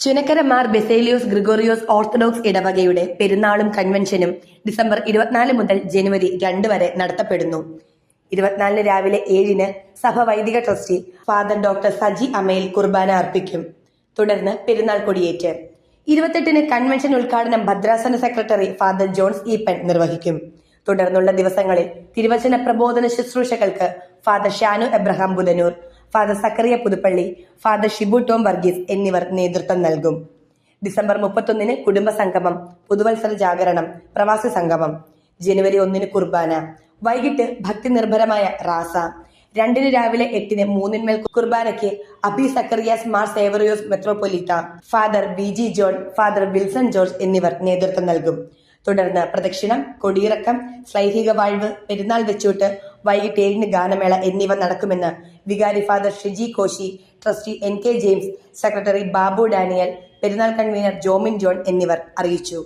Chunakkara Mar Baselios Gregorios orthodox ഇടവകയുടെ പെരുന്നാളും കൺവെൻഷനും December ഇരുപത്തിനാല് മുതൽ ജനുവരി രണ്ട് വരെ നടത്തപ്പെടുന്നു. ഇരുപത്തിനാലിന് രാവിലെ ഏഴിന് സഭ വൈദിക trustee father doctor Saji Amayil കുർബാന അർപ്പിക്കും. തുടർന്ന് പെരുന്നാൾ കൊടിയേറ്റ്. ഇരുപത്തെട്ടിന് കൺവെൻഷൻ ഉദ്ഘാടനം ഭദ്രാസന സെക്രട്ടറി ഫാദർ ജോൺസ് ഈപ്പൻ നിർവഹിക്കും. തുടർന്നുള്ള ദിവസങ്ങളിൽ തിരുവചന പ്രബോധന ശുശ്രൂഷകൾക്ക് father Shanu Abraham Budhanoor father Zacharia Puthuppally father Shibu Tom Varghese എന്നിവർ നേതൃത്വം നൽകും. ഡിസംബർ മുപ്പത്തൊന്നിന് കുടുംബ സംഗമം പുതുവത്സര ജാഗരണം പ്രവാസി സംഗമം. ജനുവരി ഒന്നിന് കുർബാന വൈകിട്ട് ഭക്തി നിർഭരമായ റാസ. രണ്ടിന് രാവിലെ എട്ടിന് മൂന്നിന്മേൽ കുർബാനയ്ക്ക് Abi Zacharias Mar Severios മെത്രോപൊലീത്ത father B G John father Wilson George എന്നിവർ നേതൃത്വം നൽകും. തുടർന്ന് പ്രദക്ഷിണം കൊടിയിറക്കം ശ്ലൈഹിക വാഴ്വ് പെരുന്നാൾ വെച്ചൂട്ട് വൈകിട്ട് ഏഴിന് ഗാനമേള എന്നിവ നടക്കുമെന്ന് വികാരി father Shiji Koshy trustee N K James secretary Babu Daniel പെരുന്നാൾ കൺവീനർ ജോമിൻ ജോൺ എന്നിവർ അറിയിച്ചു.